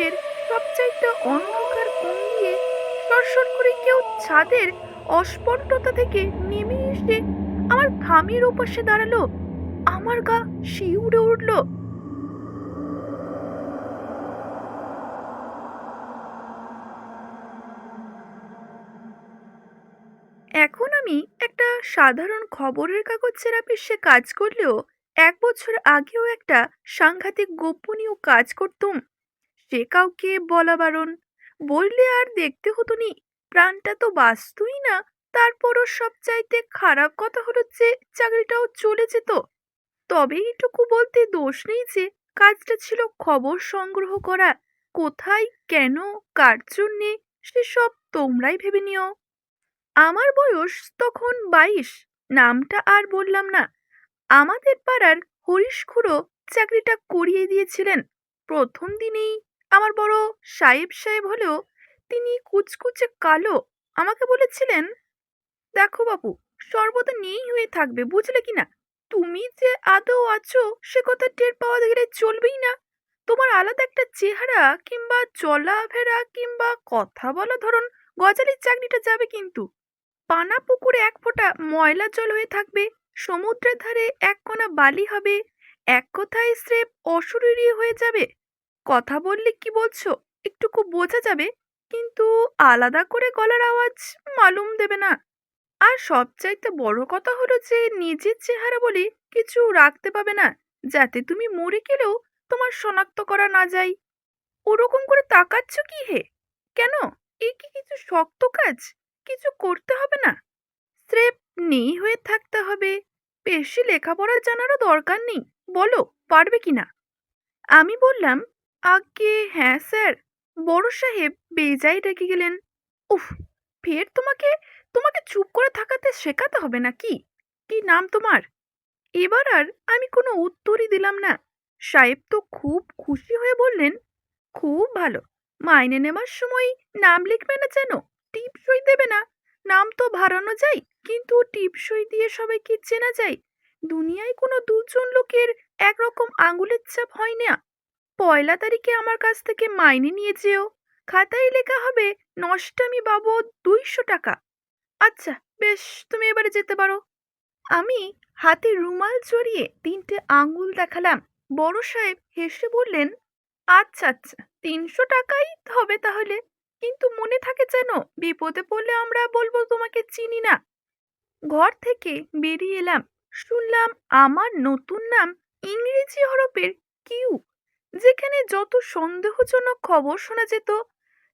আকাশের সবচাইতে অন্ধকার কোণ দিয়ে সরসর করে কেউ ছাদের অস্পষ্টতা থেকে নেমে এসে আমার খামের ওপাশে দাঁড়াল। আমার গা শিউরে উঠল। এখন আমি একটা সাধারণ খবরের কাগজের অফিসে কাজ করলেও এক বছর আগেও একটা সাংঘাতিক গোপনীয় কাজ করতুম। সে কাউকে বলা বারণ। বললে আর দেখতে হতো নি, প্রাণটা তো বাঁচতই না, তারপরও সবচাইতে খারাপ কথা হলো যে, চাকরিটাও চলে যেত। তবে এইটুকু বলতে দোষ নেই যে, কাজটা ছিল খবর সংগ্রহ করা, কোথায়, কেন, কার জন্যে, সেসব তোমরাই ভেবে নিও। আমার বয়স তখন বাইশ, নামটা আর বললাম না। আমাদের পাড়ার হরিশ খুড়ো চাকরিটা করিয়ে দিয়েছিলেন। প্রথম দিনেই আমার বড় সাহেব সাহেব হলেও তিনি কুচকুচে কালো। আমাকে বলেছিলেন, দেখো বাবু সর্বদা নেই হয়ে থাকবে, বুঝলে কি না? তুমি যে আদৌ আছো, সে কথা টের পাওয়া গেলে চলবেই না। তোমার আলাদা একটা চেহারা কিংবা চলাফেরা কিংবা কথা বলা ধরুন, গজালির চাকরিটা যাবে কিন্তু। পানা পুকুরে এক ফোঁটা ময়লা জল হয়ে থাকবে, সমুদ্রের ধারে এক কোনা বালি হবে এক কথায় স্রেফ অশরীরী হয়ে যাবে। কথা বললে কি বলছো? একটুকু বোঝা যাবে। কিন্তু আলাদা করে গলার আওয়াজ মালুম দেবে না। আর সবচাইতে বড় কথা হলো যে, নিজের চেহারা বলে কিছু রাখতে পাবে না। যাতে তুমি মরে গেলেও তোমার শনাক্ত করা না যায়। ওরকম করে তাকাচ্ছ কি হে? কেন? এ কি কিছু শক্ত কাজ? কিছু করতে হবে না? স্রেফ নেই হয়ে থাকতে হবে। বেশি লেখাপড়া জানারও দরকার নেই। বলো, পারবে কি না? আমি বললাম আগে হ্যাঁ স্যার। বড় সাহেব বেজাই ডেকে গেলেন। উফ, ফের তোমাকে তোমাকে চুপ করে থাকাতে শেখাতে হবে নাকি? কি কি নাম তোমার? এবার আর আমি কোনো উত্তরই দিলাম না। সাহেব তো খুব খুশি হয়ে বললেন, খুব ভালো। মাইনে নেওয়ার সময় নাম লিখবে না যেন, টিপসই দেবে না। নাম তো ভাড়ানো যায়, কিন্তু টিপসই দিয়ে সবাইকে চেনা যায়। দুনিয়ায় কোনো দুজন লোকের একরকম আঙুলের ছাপ হয় না। পয়লা তারিখে আমার কাছ থেকে মাইনে নিয়ে যেও। খাতায় লেখা হবে, নষ্টামি বাবদ দুইশো টাকা। আচ্ছা বেশ, তুমি এবারে যেতে পারো। আমি হাতে রুমাল জড়িয়ে তিনটে আঙুল দেখালাম। বড় সাহেব হেসে বললেন আচ্ছা আচ্ছা তিনশো টাকাই হবে তাহলে। কিন্তু মনে থাকে যেন বিপদে পড়লে আমরা বলব তোমাকে চিনি না। ঘর থেকে বেরিয়ে এলাম। শুনলাম আমার নতুন নাম ইংরেজি হরফের কিউ। যেখানে যত সন্দেহজনক খবর শোনা যেত,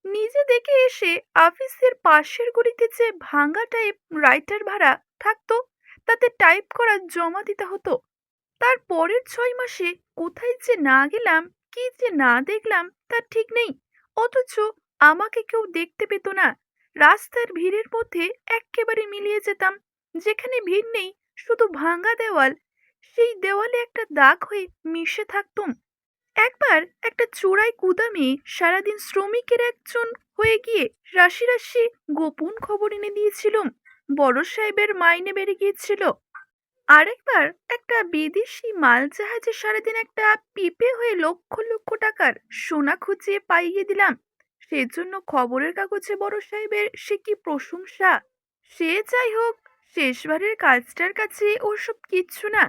নিজে দেখে এসে অফিসের পাশের গলিতে যে ভাঙা টাইপ রাইটার ভাড়া থাকতো, তাতে টাইপ করা জমা দিতে হতো। তার পরের ছয় মাসে কোথায় যে না গেলাম, কি যে না দেখলাম, তার ঠিক নেই। অথচ আমাকে কেউ দেখতে পেত না। রাস্তার ভিড়ের মধ্যে এক্কেবারে মিলিয়ে যেতাম। যেখানে ভিড় নেই, শুধু ভাঙা দেওয়াল। সেই দেওয়ালে একটা দাগ হয়ে মিশে থাকতুম। একবার একটা চোরাই গুদামে সারাদিন শ্রমিকের একজন হয়ে গিয়ে রাশি রাশি গোপন খবর এনে দিয়েছিলাম বড় সাহেবের মাইনে বেড়ে গিয়েছিল। আরেকবার একটা বিদেশি মাল জাহাজে সারাদিন একটা পিপে হয়ে লক্ষ লক্ষ টাকার সোনা খুঁজিয়ে পাইয়ে দিলাম। সেজন্য খবরের কাগজে বড় সাহেবের সে কি প্রশংসা? সে যাই হোক, শেষবারের কাজটার কাছে ওসব কিচ্ছু না।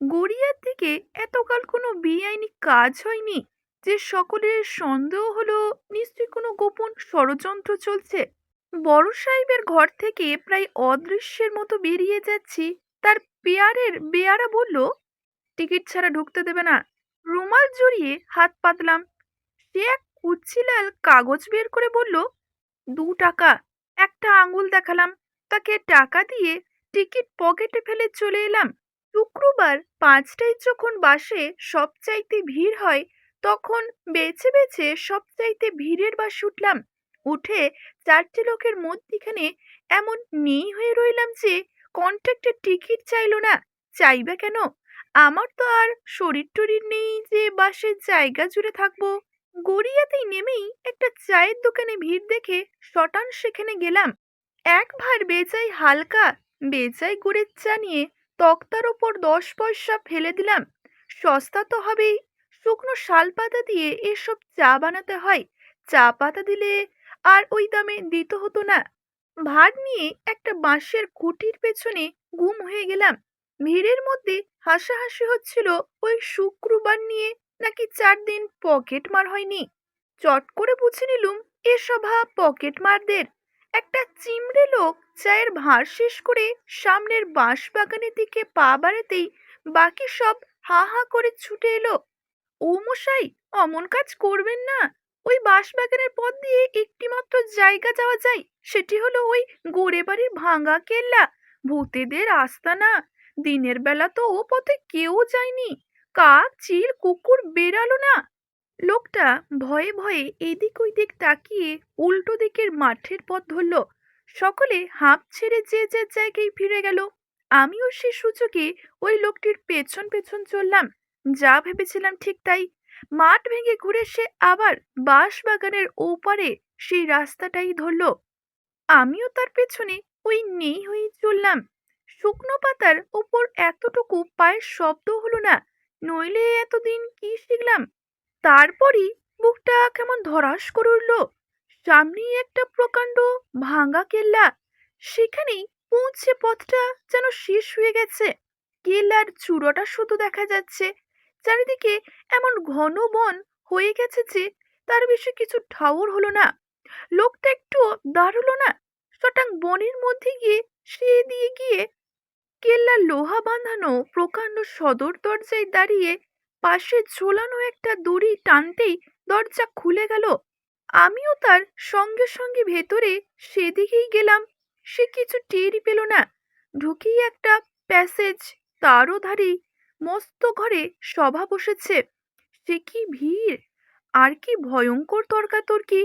গড়িয়ার দিকে এতকাল কোনো বেআইনি কাজ হয়নি যে সকলের সন্দেহ হলো নিশ্চয়ই কোনো গোপন ষড়যন্ত্র চলছে। বড় সাহেবের ঘর থেকে প্রায় অদৃশ্যের মতো বেরিয়ে যাচ্ছি। তার পেয়ারের বেয়ারা বলল, টিকিট ছাড়া ঢুকতে দেবে না। রুমাল জড়িয়ে হাত পাতলাম। সে এক কুচ্ছিলাল কাগজ বের করে বলল, দু টাকা, একটা আঙুল দেখালাম। তাকে টাকা দিয়ে টিকিট পকেটে ফেলে চলে এলাম। শুক্রবার পাঁচটায় যখন বাসে সবচাইতে ভিড় হয়, তখন বেছে বেছে সবচাইতে ভিড়ের বাস উঠলাম। উঠে চারটে লোকের মধ্যিখানে এমন নেই হয়ে রইলাম যে, কন্ট্রাক্টের টিকিট চাইলো না। চাইবে কেন? আমার তো আর শরীর টরির নেই যে বাসের জায়গা জুড়ে থাকব। গড়িয়াতেই নেমেই একটা চায়ের দোকানে ভিড় দেখে শটান সেখানে গেলাম। এক ভার বেচাই হালকা বেচাই গুড়ের চা নিয়ে তক্তার ওপর দশ পয়সা ফেলে দিলাম। সস্তা তো হবেই। শুকনো শাল পাতা দিয়ে এসব চা বানাতে হয়। চা পাতা দিলে আর ওই দামে দিতে হতো না। ভাত নিয়ে একটা বাঁশের খুঁটির পেছনে গুম হয়ে গেলাম। ভিড়ের মধ্যে হাসাহাসি হচ্ছিল ওই শুক্রবার নিয়ে নাকি চার দিন পকেট মার হয়নি। চট করে বুঝে নিলুম, এ সভা পকেট মারদের। একটা চিমড়ে লোক চায়ের ভাঁড় শেষ করে সামনের বাঁশ বাগানের দিকে পা বাড়াতেই বাকি সব হা হা করে ছুটে এলো। ও মশাই, অমন কাজ করবেন না। ওই বাঁশবাগানের পথ দিয়ে একটি মাত্র জায়গা যাওয়া যায়, সেটি হলো ওই গোড়ে বাড়ির ভাঙা কেল্লা। ভূতেদের আস্তানা দিনের বেলা তো ও পথে কেউ যায়নি। কাক, চিল, কুকুর বেরালো না। লোকটা ভয়ে ভয়ে এদিক ওইদিক তাকিয়ে উল্টো দিকের মাঠের পথ ধরল। সকলে হাঁপ ছেড়ে যে যে জায়গায় ফিরে গেল। আমিও সে সুযোগে ওই লোকটির পেছন পেছন চললাম। যা ভেবেছিলাম ঠিক তাই। মাঠ ভেঙে ঘুরে সে আবার বাঁশ বাগানের ওপারে সেই রাস্তাটাই ধরল। আমিও তার পেছনে ওই নেই হয়েই চললাম। শুকনো পাতার ওপর এতটুকু পায়ের শব্দ হলো না, নইলে এতদিন কি শিখলাম? তারপরই বুকটা কেমন ধরাস করে উঠল। সামনেই একটা প্রকাণ্ড ভাঙা কেল্লা। সেখানেই পৌঁছে পথটা যেন শেষ হয়ে গেছে। কেল্লার চূড়োটা শুধু দেখা যাচ্ছে। চারিদিকে এমন ঘন বন হয়ে গেছে যে তার বেশি কিছু ঠাউর হলো না। লোকটা একটু দাঁড়াল না। সটাং বনের মধ্যে গিয়ে সে দিয়ে গিয়ে কেল্লার লোহা বাঁধানো প্রকাণ্ড সদর দরজায় দাঁড়িয়ে পাশে ঝোলানো একটা দড়ি টানতেই দরজা খুলে গেল। আমিও তার সঙ্গে সঙ্গে ভেতরে সেদিকেই গেলাম। সে কিছু টেরই পেল না। ঢুকেই একটা প্যাসেজ তারও ধারে মস্ত ঘরে সভা বসেছে। সে কি ভিড়? আর কি ভয়ঙ্কর তর্কাতর্কি?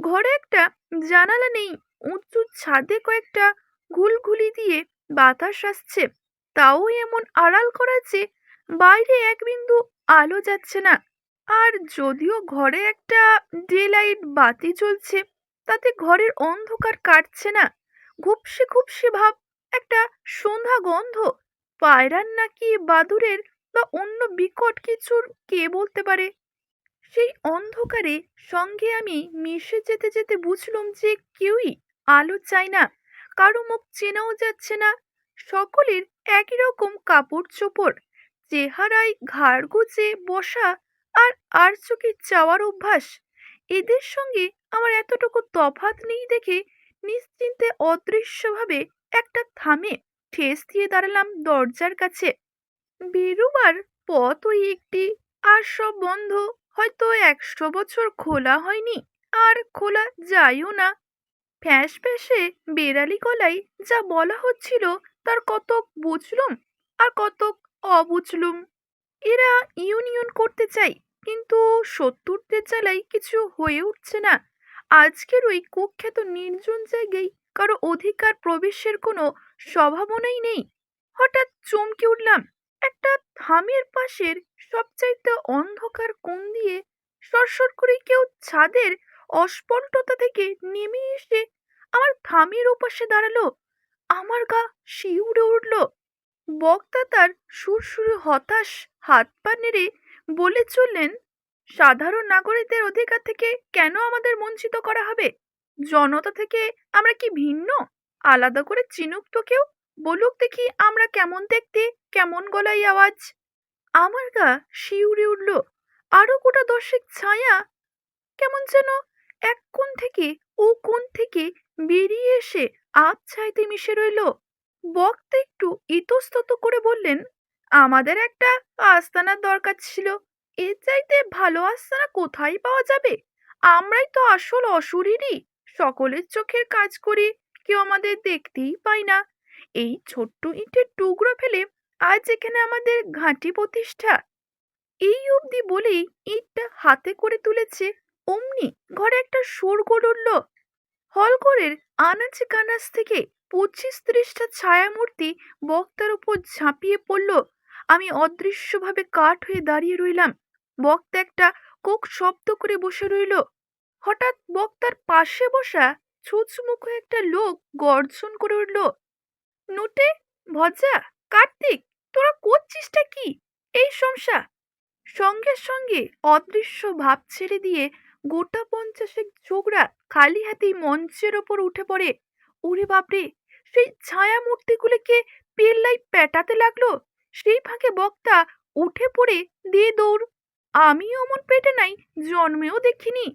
ঘরে একটা জানালা নেই, উঁচু ছাদে কয়েকটা ঘুলঘুলি দিয়ে বাতাস আসছে। তাও এমন আড়াল করা যে বাইরে এক বিন্দু আলো যাচ্ছে না। আর যদিও ঘরে একটা ডে লাইট বাতি জ্বলছে, তাতে ঘরের অন্ধকার কাটছে না। ঘুপসে ঘুপসে ভাব, একটা সন্ধ্যা গন্ধ। পায়রার নাকি বাদুরের বা অন্য বিকট কিছুর কে বলতে পারে? সেই অন্ধকারে সঙ্গে আমি মিশে যেতে যেতে বুঝলাম যে কেউই আলো চায় না, কারও মুখ চেনাও যাচ্ছে না। সকলের একই রকম কাপড় চোপড় চেহারায় ঘাড় গুজে বসা আর আর চোখে চাওয়ার অভ্যাস? এদের সঙ্গে আমার এতটুকু তফাত নেই দেখে নিশ্চিন্তে অদৃশ্যভাবে একটা থামে ঠেস দিয়ে দাঁড়ালাম দরজার কাছে। বেরুবার পথ ওই একটি আর সব বন্ধ। হয়তো একশো বছর খোলা হয়নি, আর খোলা যায়ও না। ফ্যাঁস ফ্যাঁসে বেড়ালি গলায় যা বলা হচ্ছিল তার কতক বুঝলুম আর কতক অবুঝলুম। এরা ইউনিয়ন করতে চাই কিন্তু সত্তরদের জ্বালাই কিছু হয়ে উঠছে না। আজকের ওই কুখ্যাত নির্জন জায়গায় কারও অধিকার প্রবেশের কোনো সম্ভাবনাই নেই। হঠাৎ চমকে উঠলাম। একটা থামের পাশের সবচাইতে অন্ধকার কোণ দিয়ে সরসর করে কেউ ছাদের অস্পষ্টতা থেকে নেমে এসে আমার থামের ওপাশে দাঁড়াল। আমার গা শিউড়ে উঠল। বক্তা তার সুরসুরে হতাশ হাত পা নেড়ে বলে চললেন সাধারণ নাগরিকদের অধিকার থেকে কেন আমাদের বঞ্চিত করা হবে? জনতা থেকে আমরা কি ভিন্ন? আলাদা করে চিনুক তো কেউ? বলুক দেখি আমরা কেমন দেখতে, কেমন গলায় আওয়াজ। আমার গা শিউরে উঠল। আরও গোটা দশেক ছায়া কেমন যেন এক কোণ থেকে ও কোণ থেকে বেরিয়ে এসে ছাইতে মিশে রইল। বক্তা একটু ইতস্তত করে বললেন, আমাদের একটা আস্তানার দরকার ছিল। এর চাইতে ভালো আস্তানা কোথায় পাওয়া যাবে? আমরাই তো আসল অসুরেরই সকলের চোখের কাজ করি, কেউ আমাদের দেখতেই পায় না। এই ছোট্ট ইটের টুকরো ফেলে আজ এখানে আমাদের ঘাঁটি প্রতিষ্ঠা। এই অবধি বলেই ইটটা হাতে করে তুলেছে, অমনি ঘরে একটা শোরগোল উঠল হলঘরের আনাচে কানাচ থেকে পঁচিশ ত্রিশটা ছায়ামূর্তি বক্তার উপর ঝাঁপিয়ে পড়ল। আমি অদৃশ্যভাবে কাঠ হয়ে দাঁড়িয়ে রইলাম। বক্তা একটা কোক শব্দ করে বসে রইল। হঠাৎ বক্তার পাশে বসা ছুঁচমুখ একটা লোক গর্জন করে উঠল, নুটে, ভজা, কার্তিক, তোরা করছিসটা কি? এই সমস্যা? সঙ্গে সঙ্গে অদৃশ্য ভাব ছেড়ে দিয়ে গোটা পঞ্চাশেক ছোকরা খালি হাতেই মঞ্চের ওপর উঠে পড়ে। ওরে বাপরে, সেই ছায়া মূর্তিগুলিকে পেল্লাই পেটাতে লাগল? সেই ফাঁকে বক্তা উঠে পড়ে দিয়ে দৌড় আমি অমন পেটে নাই, জন্মেও দেখিনি।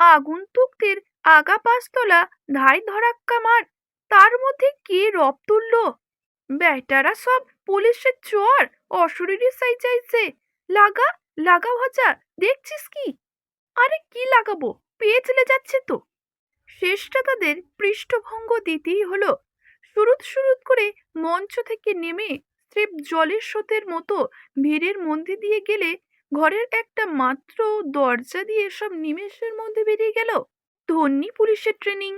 আগন্তুকদের আগা পাঁচতলা ধাই ধরাক্কা মার, তার মধ্যে কে রব তুলল? বেটারা সব পুলিশের চোর অশরীরী সাই চাইছে। লাগা লাগা ভাজা, দেখছিস কি? আরে কি লাগাবো, পেয়ে চলে যাচ্ছে তো। শেষটা তাদের পৃষ্ঠভঙ্গ দিতেই হলো। সুরুত সুরুত করে মঞ্চ থেকে নেমে স্রেফ জলের স্রোতের মতো ভিড়ের মধ্যে দিয়ে গেলে ঘরের একটা মাত্র দরজা দিয়ে সব নিমেষের মধ্যে বেরিয়ে গেল? ধন্যী পুলিশের ট্রেনিং।